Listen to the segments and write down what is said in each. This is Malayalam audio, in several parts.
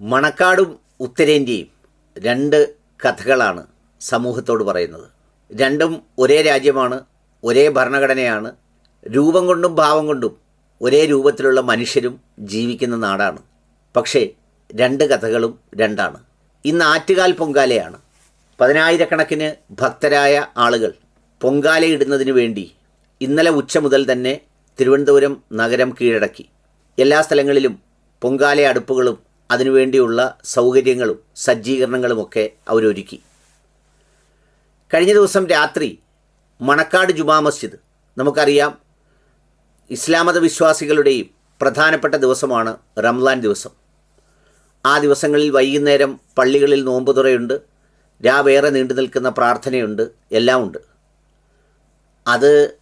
മണക്കാടും ഉത്തരേന്ത്യയും രണ്ട് കഥകളാണ് സമൂഹത്തോട് പറയുന്നത്. രണ്ടും ഒരേ രാജ്യമാണ് ഒരേ ഭരണഘടനയാണ് രൂപം കൊണ്ടും ഭാവം കൊണ്ടും ഒരേ രൂപത്തിലുള്ള മനുഷ്യരും ജീവിക്കുന്ന നാടാണ്. പക്ഷേ രണ്ട് കഥകളും രണ്ടാണ്. ഇന്ന് ആറ്റുകാൽ പൊങ്കാലയാണ്. പതിനായിരക്കണക്കിന് ഭക്തരായ ആളുകൾ പൊങ്കാലയിടുന്നതിന് വേണ്ടി ഇന്നലെ ഉച്ച മുതൽ തന്നെ തിരുവനന്തപുരം നഗരം കീഴടക്കി. എല്ലാ സ്ഥലങ്ങളിലും പൊങ്കാല അടുപ്പുകളും അതിനുവേണ്ടിയുള്ള സൗകര്യങ്ങളും സജ്ജീകരണങ്ങളുമൊക്കെ അവരൊരുക്കി. കഴിഞ്ഞ ദിവസം രാത്രി മണക്കാട് ജുമാ മസ്ജിദ് നമുക്കറിയാം ഇസ്ലാമത വിശ്വാസികളുടെയും പ്രധാനപ്പെട്ട ദിവസമാണ് റംലാൻ ദിവസം. ആ ദിവസങ്ങളിൽ വൈകുന്നേരം പള്ളികളിൽ നോമ്പുതുറയുണ്ട് രാവേറെ നീണ്ടു നിൽക്കുന്ന പ്രാർത്ഥനയുണ്ട് എല്ലാം ഉണ്ട് അത്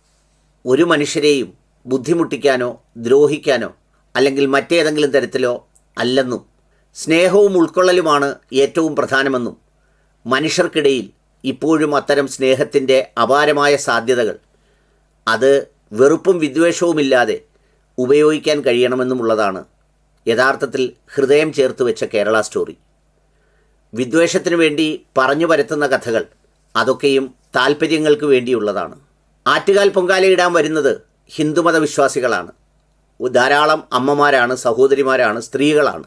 ഒരു മനുഷ്യരെയും ബുദ്ധിമുട്ടിക്കാനോ ദ്രോഹിക്കാനോ അല്ലെങ്കിൽ മറ്റേതെങ്കിലും തരത്തിലോ അല്ലെന്നും സ്നേഹവും ഉൾക്കൊള്ളലുമാണ് ഏറ്റവും പ്രധാനമെന്നും മനുഷ്യർക്കിടയിൽ ഇപ്പോഴും അത്തരം സ്നേഹത്തിന്റെ അപാരമായ സാധ്യതകൾ. അത് വെറുപ്പും വിദ്വേഷവുമില്ലാതെ ഉപയോഗിക്കാൻ കഴിയണമെന്നുമുള്ളതാണ് യഥാർത്ഥത്തിൽ ഹൃദയം ചേർത്ത് വെച്ച കേരള സ്റ്റോറി. വിദ്വേഷത്തിനു വേണ്ടി പറഞ്ഞു പരത്തുന്ന കഥകൾ അതൊക്കെയും താല്പര്യങ്ങൾക്ക് വേണ്ടിയുള്ളതാണ്. ആറ്റുകാൽ പൊങ്കാലയിടാൻ വരുന്നത് ഹിന്ദുമത വിശ്വാസികളാണ് ധാരാളം അമ്മമാരാണ് സഹോദരിമാരാണ് സ്ത്രീകളാണ്.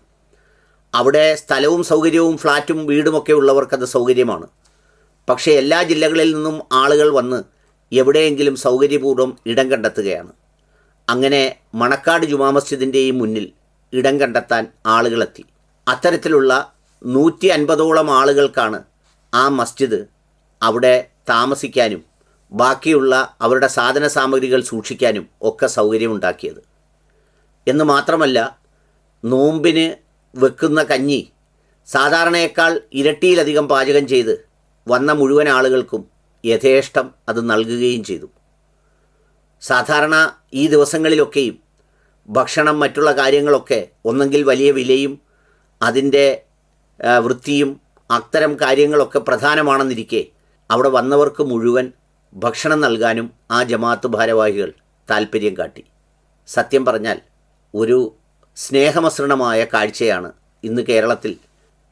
അവിടെ സ്ഥലവും സൗകര്യവും ഫ്ലാറ്റും വീടുമൊക്കെ ഉള്ളവർക്കത് സൗകര്യമാണ്. പക്ഷേ എല്ലാ ജില്ലകളിൽ നിന്നും ആളുകൾ വന്ന് എവിടെയെങ്കിലും സൗകര്യപൂർവം ഇടം കണ്ടെത്തുകയാണ്. അങ്ങനെ മണക്കാട് ജുമാ മസ്ജിദിന്റെയും മുന്നിൽ ഇടം കണ്ടെത്താൻ ആളുകളെത്തി. അത്തരത്തിലുള്ള നൂറ്റി അൻപതോളം ആളുകൾക്കാണ് ആ മസ്ജിദ് അവിടെ താമസിക്കാനും ബാക്കിയുള്ള അവരുടെ സാധന സാമഗ്രികൾ സൂക്ഷിക്കാനും ഒക്കെ സൗകര്യമുണ്ടാക്കിയത്. എന്ന് മാത്രമല്ല നോമ്പിന് വെക്കുന്ന കഞ്ഞി സാധാരണയേക്കാൾ ഇരട്ടിയിലധികം പാചകം ചെയ്ത് വന്ന മുഴുവൻ ആളുകൾക്കും യഥേഷ്ടം അത് നൽകുകയും ചെയ്തു. സാധാരണ ഈ ദിവസങ്ങളിലൊക്കെയും ഭക്ഷണം മറ്റുള്ള കാര്യങ്ങളൊക്കെ ഒന്നെങ്കിൽ വലിയ വിലയും അതിന്റെ വൃത്തിയും അത്തരം കാര്യങ്ങളൊക്കെ പ്രധാനമാണെന്നിരിക്കെ അവിടെ വന്നവർക്ക് മുഴുവൻ ഭക്ഷണം നൽകാനും ആ ജമാഅത്ത് ഭാരവാഹികൾ താല്പര്യം കാട്ടി. സത്യം പറഞ്ഞാൽ ഒരു സ്നേഹമസൃണമായ കാഴ്ചയാണ് ഇന്ന് കേരളത്തിൽ.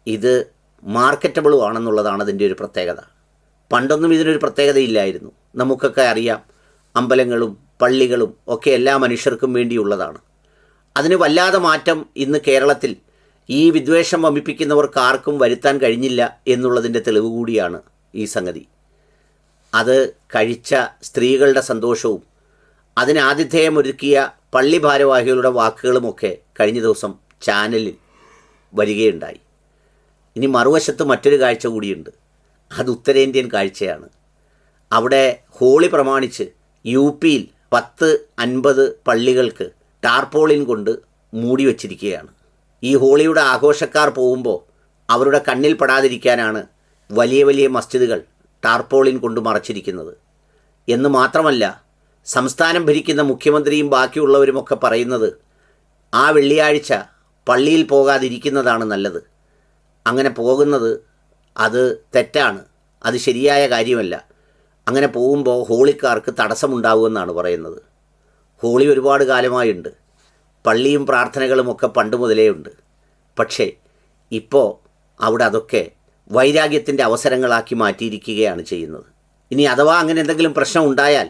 ഇത് മാർക്കറ്റബിളും ആണെന്നുള്ളതാണ് അതിന്റെ ഒരു പ്രത്യേകത. പണ്ടൊന്നും ഇതിനൊരു പ്രത്യേകതയില്ലായിരുന്നു. നമുക്കൊക്കെ അറിയാം അമ്പലങ്ങളും പള്ളികളും ഒക്കെ എല്ലാ മനുഷ്യർക്കും വേണ്ടിയുള്ളതാണ്. അതിന് വല്ലാതെ മാറ്റം ഇന്ന് കേരളത്തിൽ ഈ വിദ്വേഷം വമിപ്പിക്കുന്നവർക്ക് ആർക്കും വരുത്താൻ കഴിഞ്ഞില്ല എന്നുള്ളതിന്റെ തെളിവ് കൂടിയാണ് ഈ സംഗതി. അത് കഴിച്ച സ്ത്രീകളുടെ സന്തോഷവും അതിന് ആതിഥേയമൊരുക്കിയ പള്ളി ഭാരവാഹികളുടെ വാക്കുകളുമൊക്കെ കഴിഞ്ഞ ദിവസം ചാനലിൽ വരികയുണ്ടായി. ഇനി മറുവശത്ത് മറ്റൊരു കാഴ്ച കൂടിയുണ്ട്. അത് ഉത്തരേന്ത്യൻ കാഴ്ചയാണ്. അവിടെ ഹോളി പ്രമാണിച്ച് യു പിയിൽ പത്ത് അൻപത് പള്ളികൾക്ക് ടാർപോളിൻ കൊണ്ട് മൂടി വച്ചിരിക്കുകയാണ്. ഈ ഹോളിയുടെ ആഘോഷക്കാർ പോകുമ്പോൾ അവരുടെ കണ്ണിൽ പെടാതിരിക്കാനാണ് വലിയ വലിയ മസ്ജിദുകൾ ടാർപോളിൻ കൊണ്ട് മറച്ചിരിക്കുന്നത്. എന്ന് മാത്രമല്ല സംസ്ഥാനം ഭരിക്കുന്ന മുഖ്യമന്ത്രിയും ബാക്കിയുള്ളവരുമൊക്കെ പറയുന്നത് ആ വെള്ളിയാഴ്ച പള്ളിയിൽ പോകാതിരിക്കുന്നതാണ് നല്ലത്. അങ്ങനെ പോകുന്നത് അത് തെറ്റാണ്. അത് ശരിയായ കാര്യമല്ല. അങ്ങനെ പോകുമ്പോൾ ഹോളിക്കാർക്ക് തടസ്സമുണ്ടാകുമെന്നാണ് പറയുന്നത്. ഹോളി ഒരുപാട് കാലമായുണ്ട്. പള്ളിയും പ്രാർത്ഥനകളും ഒക്കെ പണ്ട് മുതലേ ഉണ്ട്. പക്ഷേ ഇപ്പോൾ അവിടെ അതൊക്കെ വൈരാഗ്യത്തിന്റെ അവസരങ്ങളാക്കി മാറ്റിയിരിക്കുകയാണ് ചെയ്യുന്നത്. ഇനി അഥവാ അങ്ങനെ എന്തെങ്കിലും പ്രശ്നം ഉണ്ടായാൽ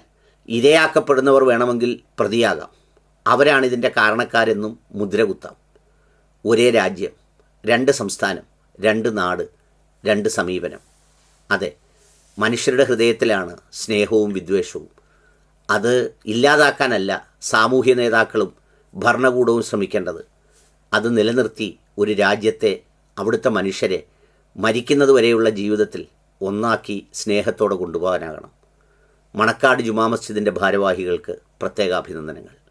ഇരയാക്കപ്പെടുന്നവർ വേണമെങ്കിൽ പ്രതിയാകാം. അവരാണ് ഇതിന്റെ കാരണക്കാരെന്നും മുദ്രകുത്താം. ഒരേ രാജ്യം രണ്ട് സംസ്ഥാനം രണ്ട് നാട് രണ്ട് സമീപനം. അതെ മനുഷ്യരുടെ ഹൃദയത്തിലാണ് സ്നേഹവും വിദ്വേഷവും. അത് ഇല്ലാതാക്കാനല്ല സാമൂഹ്യ നേതാക്കളും ഭരണകൂടവും ശ്രമിക്കേണ്ടത്. അത് നിലനിർത്തി ഒരു രാജ്യത്തെ അവിടുത്തെ മനുഷ്യരെ മരിക്കുന്നത് വരെയുള്ള ജീവിതത്തിൽ ഒന്നാക്കി സ്നേഹത്തോടെ കൊണ്ടുപോകാനാകണം. മണക്കാട് ജുമാ മസ്ജിദിന്റെ ഭാരവാഹികൾക്ക് പ്രത്യേക അഭിനന്ദനങ്ങൾ.